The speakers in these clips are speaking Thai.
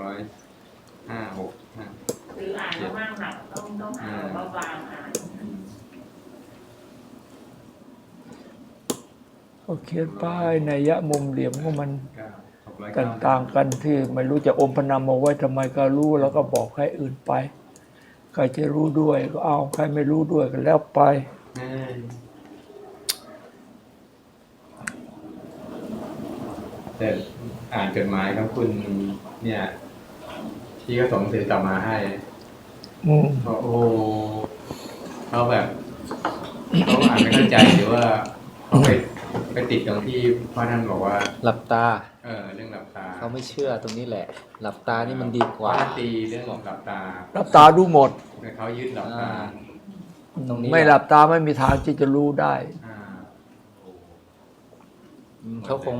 ร้อยห้าหกห้าหรืออ่านมากหนักต้องต้องอ่านเบาๆอ่านก็เขียนป้ายในยยะมุมเหลี่ยมของมันเก้าหกร้อยตเก้า่างๆกันที่ไม่รู้จะอมพนามเอาไว้ทำไมก็รู้แล้วก็บอกให้อื่นไป ใครจะรู้ด้วยก็เอาใครไม่รู้ด้วยก็แล้วไป เอ้ยแต่อ่านจดหมายของคุณ เนี่ยที่เขาส่งสื่อกลับมาให้อืมเขาโอ้เขาแบบเขาอ่านไม่เข้าใจหรือว่าเขาไปไปติดตรงที่พ่อท่านบอกว่า หลับตา เออเรื่องหลับตาเขาไม่เชื่อตรงนี้แหละ หลับตานี่มันดีกว่าพ่อท่านตีเรื่องของหลับตารับตาดูหมด แต่เขายึดหลับตาอ่าตรงนี้ไม่หลับตาไม่มีทางที่จะรู้ได้ อ่าโอ้อืมเขาคง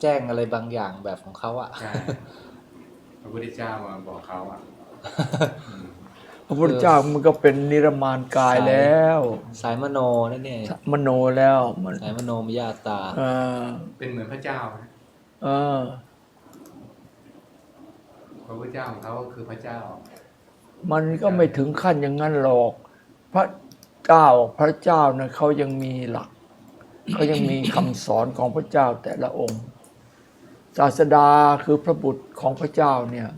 แจ้งอะไรบางอย่างแบบของเขาอะ ใช่ พระพุทธเจ้ามาบอกเขาอะอืมพระพุทธเจ้ามันก็เป็นนิรมานกายแล้ว สายมโนนั่นเนี่ยมโนแล้วมันสายมโนมยาตาเออเป็นเหมือนพระเจ้านะเออพระพุทธเจ้าของเขาก็คือพระเจ้า มันก็ไม่ถึงขั้นอย่างนั้นหรอก พระเจ้าพระเจ้านะเขายังมีหลักเขายังมีคำสอนของพระเจ้าแต่ละองค์ ศาสดาคือพระบุตรของพระเจ้าเนี่ย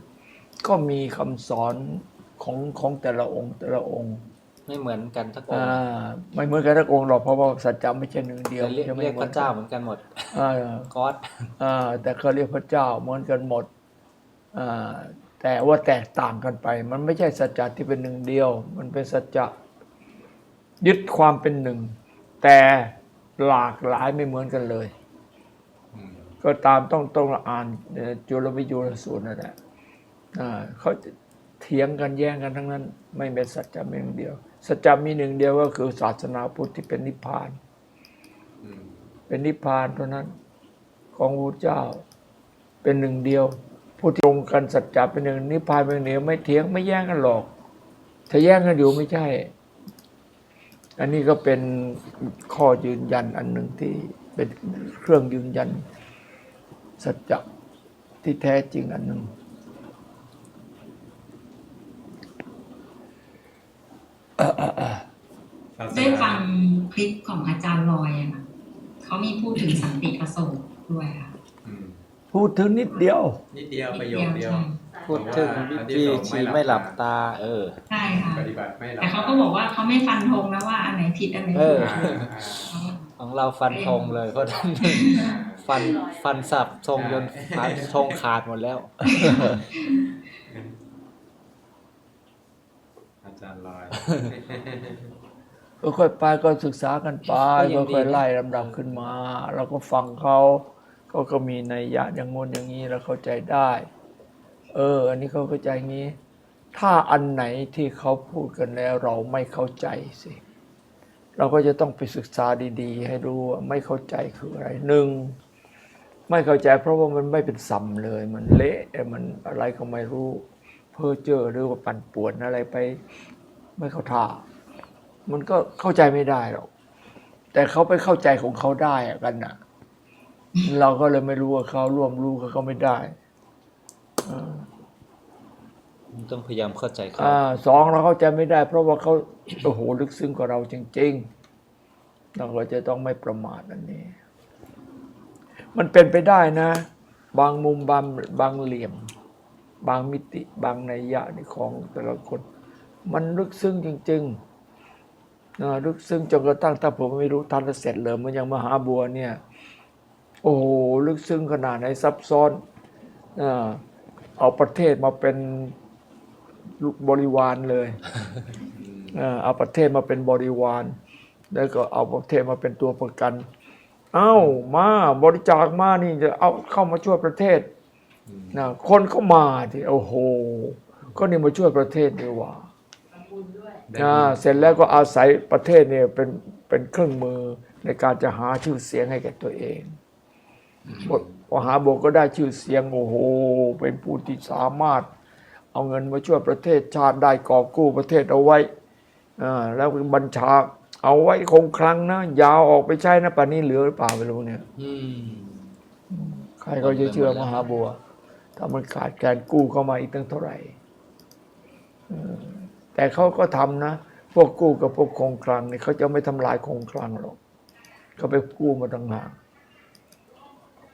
ก็มีคำสอนของของแต่ละองค์แต่ละองค์ไม่เหมือนกันทักองอ่าค์ไม่เหมือนกันทุกองค์หรอกเพราะว่าสัจจะไม่ใช่หนึ่งเดียวแต่เรียกจะไม่เรียกหมืพอนระเจ้าเหมือนกันหมดอ่าก็อดอ่าแต่เขาเรียกพระเจ้าเหมือนกันหมดอ่าแต่ว่าแตกต่างกันไป มันไม่ใช่สัจจะที่เป็นหนึ่งเดียว มันเป็นสัจจะยึดความเป็นหนึ่ง แต่หลากหลายไม่เหมือนกันเลยอืม ก็ตามต้องต้องอ่านจุลวิจุลสูตรนั่นแหละเขาเถียงกันแย่งกันทั้งนั้น ไม่เป็นสัจจะมีหนึ่งเดียว สัจจะมีหนึ่งเดียวก็คือศาสนาพุทธที่เป็นนิพพาน เป็นนิพพานเท่านั้นของพระเจ้า เป็นหนึ่งเดียวผู้ตรงกันสัจจะเป็นหนึ่งนิพพานเป็นหนึ่งเดียวไม่เถียงไม่แย่งกันหรอก ถ้าแย่งกันอยู่ไม่ใช่ อันนี้ก็เป็นข้อยืนยันอันหนึ่งที่เป็นเครื่องยืนยัน สัจจะที่แท้จริงอันหนึ่งศาสได้นาฟังคลิปของอาจารย์ลอยอะค่ะเขามีพูดถึงสันติอโศกด้วยค่ะ อืมพูดถึงนิดเดียว นิดเดียวประโยคเดียวพูดถึงวิธีชีไม่หลับตา เออ ใช่ค่ะ ปฏิบัติไม่หลับแต่เขาก็บอกว่าเขาไม่ฟันธงนะว่าอันไหนผิดอันไหนเอถูอกอ่าอ่าเขาก็ของเราฟันธงเลยเพราะท่าน ฟันฟันสับทรงจนฟันธงขาดหมดแล้ว อาจารย์ลอยก็ค่อยไปก็ศึกษากันไปก็ยัก็งดีค่อยนะไล่ลำดับขึ้นมาเราก็ฟังเขาเขาก็มีในยยะอย่างงนอย่างนี้เราเข้าใจได้ เออ อันนี้เขาเข้าใจงี้ ถ้าอันไหนที่เขาพูดกันแล้ว เราไม่เข้าใจสิเราก็จะต้องไปศึกษาดี ๆ ให้รู้ว่าไม่เข้าใจคืออะไรหนึ่ง ไม่เข้าใจ เพราะว่ามันไม่เป็นสัมเลย มันเละมันอะไรก็ไม่รู้ เพ้อเจ้อหรือว่าปั่นป่วนอะไรไป ไม่เข้าท่า มันก็เข้าใจไม่ได้หรอกแต่เขาไปเข้าใจของเขาได้อะกันน่ะเราก็เลยไม่รู้ว่าเขาร่วมรู้กับเขาไม่ได้อ่าต้องพยายามเข้าใจเขาอ่าสองเราเข้าใจไม่ได้ เพราะว่าเขาโอ้โหลึกซึ้งกว่าเราจริง ๆ เราก็จะต้องไม่ประมาทอันนี้ มันเป็นไปได้นะ บางมุมบางบางเหลี่ยม บางมิติ บางนัยยะนี่ของแต่ละคน มันลึกซึ้งจริงๆนะลึกซึ้งจนกระทั่งถ้าผมไม่รู้ทันจะเสร็จเลยมันย่างมหาบัวเนี่ยโอ้โหลึกซึ้งขนาดไหนซับซ้อนเอาประเทศมาเป็นบริวารเลยเอาประเทศมาเป็นบริวาร แล้วก็เอาประเทศมาเป็นตัวประกัน เอ้ามาบริจาคมานี่จะเอาเข้ามาช่วยประเทศนะคนก็มาที่โอ้โห ก็นี่มาช่วยประเทศดีกว่าทำบุญด้วยอ่าเสร็จแล้วก็อาศัยประเทศเนี่ยเป็นเป็นเครื่องมือในการจะหาชื่อเสียงให้แก่ตัวเองบทมหาบกก็ได้ชื่อเสียงโอ้โห เป็นผู้ที่สามารถ เอาเงินมาช่วยประเทศชาติได้กอบกู้ประเทศเอาไว้อ่าแล้วบัญชา เอาไว้คงคลังนะยาวออกไปใช้นะป่านนี้เหลือหรือเปล่าไม่รู้เนี่ยอืมใครก็จะเชื่อมหาบัว ถ้ามันขาดการกู้เข้ามาอีกตั้งเท่าไหร่เออแต่เขาก็ทำนะ พวกกู้กับพวกคงคลังเนี่ยเขาจะไม่ทำลายคงคลังหรอกเขาไปกู้มาต่างหาก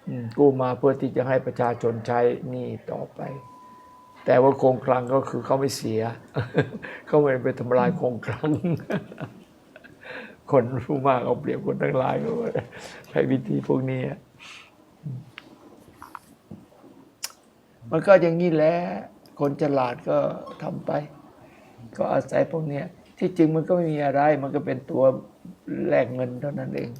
อืมกู้มาเพื่อที่จะให้ประชาชนใช้หนี่ต่อไป แต่ว่าคงคลังก็คือเขาไม่เสีย เขาไม่ไปทำลายคงคลัง คนรู้มากเอาเปรียบคนทั้งหลายก็ใช้วิธีพวกนี้ มันก็อย่างนี้แหละคนฉลาดก็ทำไป ก็อาศัยพวกนี้ที่จริงมันก็ไม่มีอะไร มันก็เป็นตัวแลกเงินเท่านั้นเอง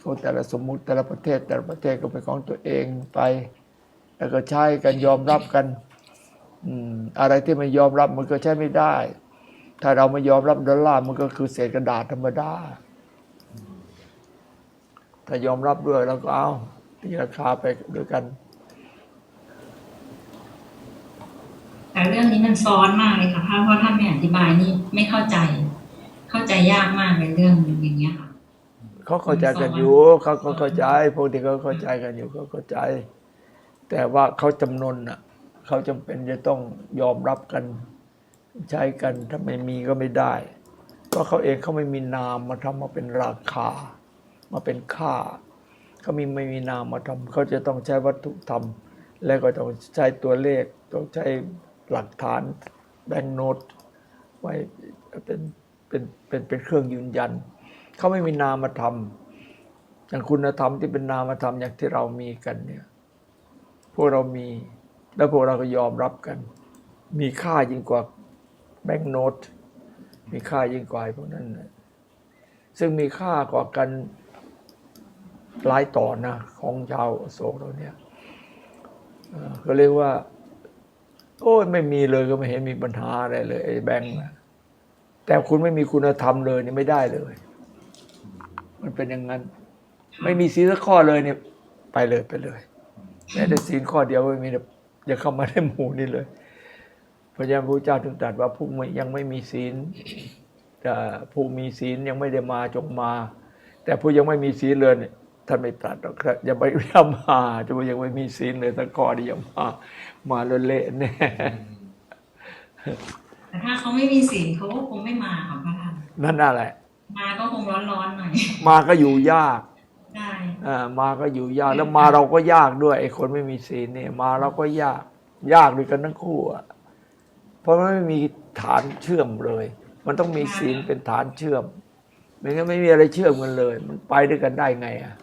เขาแต่ละสมมุติแต่ละประเทศแต่ละประเทศก็เป็นของตัวเองไป แล้วก็ใช้กันยอมรับกันอืมอะไรที่ไม่ยอมรับมันก็ใช้ไม่ได้ ถ้าเราไม่ยอมรับดอลลาร์มันก็คือเศษกระดาษธรรมดา ถ้ายอมรับด้วยแล้วก็เอาตีราคาไปด้วยกัน แต่เรื่องนี้มันซ้อนมากเลยค่ะเพราะว่าถ้าไม่อธิบายนี่ไม่เข้าใจ เข้าใจยากมากเลยเรื่องอย่างเงี้ยค่ะเขาเข้าใจกันอยู่เขาก็เข้าใจพวกที่เขาเข้าใจกันอยู่เขาเข้าใจ แต่ว่าเขาจำนนอะ เขาจำเป็นจะต้องยอมรับกัน ใช้กันถ้าไม่มีก็ไม่ได้ เพราะเขาเองเขาไม่มีนามมาทำมาเป็นราคา มาเป็นค่าเขามีไม่มีนามมาทำเขาจะต้องใช้วัตถุธรรม แล้วก็ต้องใช้ตัวเลขต้องใช้หลักฐานแบงก์โนตไว้เป็นเป็นเป็นเป็นเครื่องยืนยัน เขาไม่มีนามธรรมอย่างคุณธรรมที่เป็นนามธรรมอย่างที่เรามีกันเนี่ยพวกเรามี แล้วพวกเราก็ยอมรับกัน มีค่ายิ่งกว่า แบงก์โนตมีค่ายิ่งกว่าไอ้พวกนั้นนะซึ่งมีค่ากว่ากันหลายต่อนะ ของชาวโศกเราเนี่ยก็เรียกว่า โอ้ยไม่มีเลยก็ไม่เห็นมีปัญหาอะไรเลยไอ้แบงก์นะแต่คุณไม่มีคุณธรรมเลยนี่ไม่ได้เลย มันเป็นอย่างนั้น ไม่มีศีลสักข้อเลยเนี่ย ไปเลยไปเลยแม้แต่ศีลข้อเดียวไม่มีเนี่ยอย่าเข้ามาในหมู่นี่เลย พระยาพระเจ้าถึงตรัสว่าผู้ไม่ยังไม่มีศีลแต่ผู้มีศีลยังไม่ได้มาจงมา แต่ผู้ยังไม่มีศีลเลยเนี่ยท่านไม่ตรัสหรอกครับอย่าไปพยายามมาจะว่ายังไม่มีศีลเลยสักข้อเดียวมามาเละๆแน่แต่ถ้าเขาไม่มีศีลเขาก็คงไม่มาค่ะพระท่านนั่นน่ะแหละมาก็คงร้อนๆหน่อยมาก็อยู่ยากได้อ่ามาก็อยู่ยากแล้วมาเราก็ยากด้วยไอ้คนไม่มีศีลเนี่ยมาเราก็ยาก ยากด้วยกันทั้งคู่อะเพ ราะมันไม่มีฐานเชื่อมเลย มันต้องมีศีลเป็นฐานเชื่อมไม่งั้นไม่มีอะไรเชื่อมกันเลย มันไปด้วยกันได้ไงอะ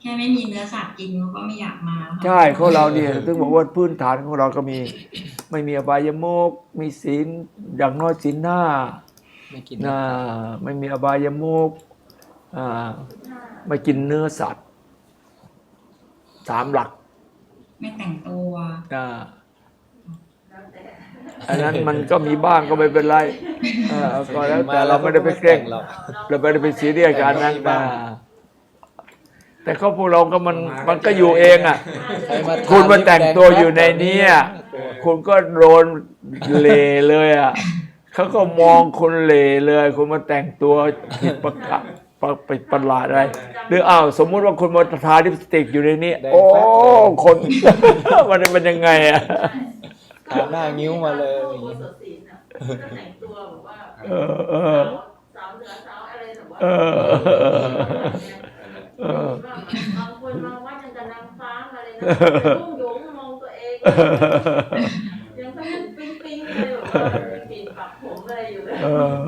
แค่ไม่มีเนื้อสัตว์กินเขาก็ไม่อยากมาแล้วค่ะใช่ของเราเนี่ยถึงบอกว่าพื้นฐานของเราก็มี ไม่มีอบายมุกมีศีลอย่างน้อยศีลห้าไม่กินนะไม่มีอบายมุกอ่าไม่กินเนื้อสัตว์สามหลัก ไม่แต่งตัวอ่าแล้วแต่ อันนั้นมันก็มีบ้างก็ไม่เป็นไรเออก็แล้วแต่เราไม่ได้ไปเคร่งหรอกเราไม่ได้ไปซีเรียสกับอันนั้นแต่นะงบ้างแต่เขาพวกเราก็มันมันก็อยู่เองอะใครมาทคุณมาแต่งตัวลิปแดอยู่ในเนี้ยคุณก็โดนเลเลยอะเขาก็มองคุณเลเลย คุณมาแต่งตัวผิดประกาศไปประหลาดอะไร หรืออ้าวสมมุติว่าคุณมาทาลิปสติกอยู่ในนี้ โอ้ คนมันเป็นยังไงอะ ทาหน้างิ้วมาเลยอย่างโอ้งี้โหสศีลน่ะก็แต่งตัวแบบว่าเออเออ สาวเหนือสาวอะไรแบบว่าเออเออบางคนมาว่าจังกับนางฟ้าอะไรนะรุ่งหยงมองตัวเองยังต้องปิ๊งปิ๊งๆเลยแบบว่าปีนปักผมอะไรอยู่เลยเออ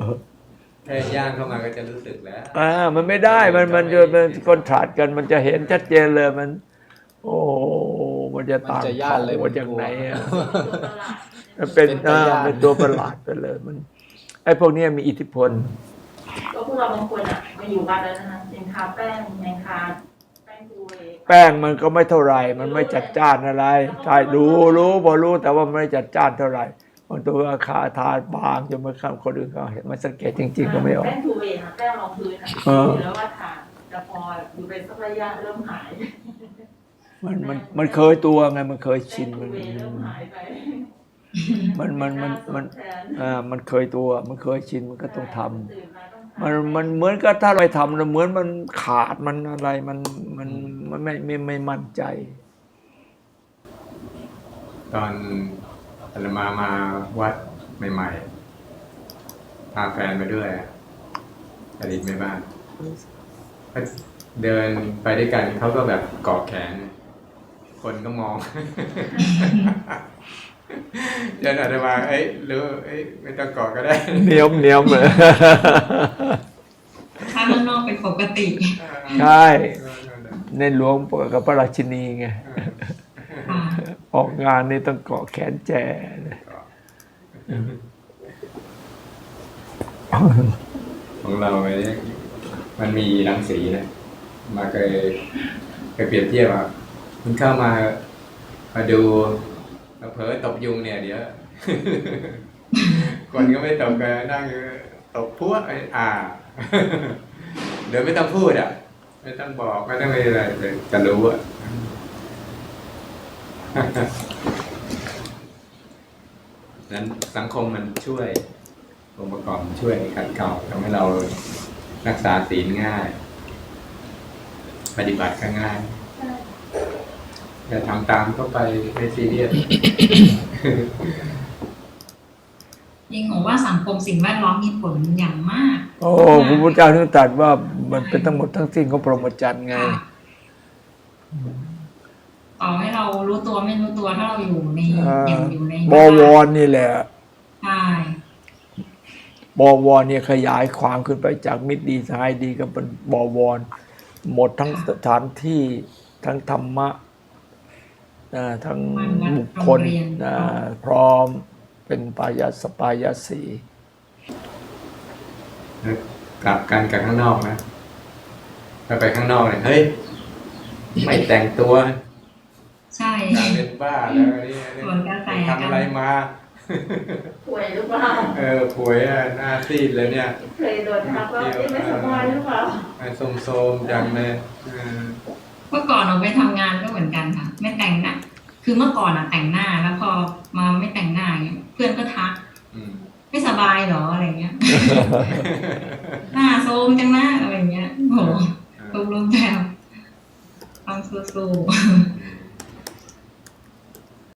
ถ้าย่างเข้ามาก็จะรู้สึกแล้ว อ่ามันไม่ได้มันมันจะเป็นคนถาดกันมันจะเห็นชัดเจนเลยมัน โอ้ มันจะมันต่างจะย่านเลยเผ่จากไหนอะตัวประหลาดมันเป็นเป็นตัวอ่าย่านเป็นตัวประหลาดไปเลยมัน ไอ้พวกเนี้ยมีอิทธิพล ก็พวกเราบางคนอะมาอยู่บ้านแล้วนะยังทาแป้งยังทาแป้งฟูเวย์แป้งมันก็ไม่เท่าไหร่ มันไม่จัดจ้านอะไรใช่รู้รู้พอรู้แต่ว่ามันไม่จัดจ้านเท่าไหร่บางตัวราคาทานบางจนมาข้ามคนอื่นเขาเห็นมันสังเกตจริง ๆ ก็ไม่ออกแป้งฟูเวย์นะแป้งรองพื้นอะเออแล้วว่าทาแต่พออยู่ไปสักระยะเริ่มหาย มันมันมันเคยตัวไงมันเคยชินแป้มันงฟูเวย์เริ่มหายไปมันมันมันมันแทนอ่ามันเคยตัว มันเคยชินมันก็ต้องทำตื่นมาต้องทามันมันเหมือนกับถ้าเราไปทำแล้วเหมือนมันขาดมันอะไรมันมันมันไม่ไม่ไม่มั่นใจ ตอนอาตมามาวัดใหม่ๆพาแฟนมาด้วยอะอดีตแม่บ้านก็เดินไปด้วยกันเขาก็แบบเกาะแขน คนก็มองเดินอาตมาเอ้ยหรือเอ้ยไม่ต้องเกาะก็ได้เหนียมเหนียมเลยถ้าข้างนอกเป็นปกติ ใช่ ในหลวงกับพระราชินีไงค่ะออกงานนี่ต้องเกาะแขนแจเลยของเราเนี่ยมันมีรังสีนะ มาเคยเคยเปรียบเทียบว่า มันเข้ามามาดูเผลอตบยุงเนี่ยเดี๋ยวคนก็ไม่ตบกันนั่งตบพวกอ้อ่า เดี๋ยวไม่ต้องพูดอะ ไม่ต้องบอกไม่ต้องอะไรเลยจะรู้อะนั้นสังคมมันช่วยองค์ประกอบมันช่วยขัดเกลาทำให้เรารักษาศีลง่าย ปฏิบัติก็ง่าย อย่าทำตามเข้าไปไม่ซีเรียสจริงผมว่าสังคมสิ่งแวดล้อมมีผลอย่างมาก โอ้พระพุทธเจ้าท่านตรัสว่ามันเป็นทั้งหมดทั้งสิ้นของพรหมจรรย์ไงค่ะต่อให้เรารู้ตัวไม่รู้ตัวถ้าเราอยู่ในอ่าอย่างอยู่ในบวรนี่แหละใช่บวรเนี่ยขยายความขึ้นไปจากมิตรดีสหายดีก็เป็นบวรหมดทั้งสถานที่ทั้งธรรมะ อ่าทั้งบุคคลอ่าพร้อมเป็นปายาสปายาสีกลับกันกับข้างนอกนะถ้าไปข้างนอกเนี่ยเฮ้ยไม่แต่งตัว ใช่กลายเป็นบ้าแล้วนี่ส่วนกระแสทำอะไรมาป่วยหรือเปล่าเออป่วยอะหน้าซีดเลยเนี่ยเคยโดนทักว่าเอ๊ะไม่สบายหรือเปล่าไอ้โสมๆจังเลย เออเมื่อก่อนเราไปทำงานก็เหมือนกันค่ะ ไม่แต่งหน้าคือเมื่อก่อนอะแต่งหน้าแล้วพอมาไม่แต่งหน้าอย่างเงี้ยเพื่อนก็ทักอืมไม่สบายเหรออะไรเงี้ย หน้าโซมจังหน้าอะไรเงี้ยโหรวมๆแบบต้องสู้ๆ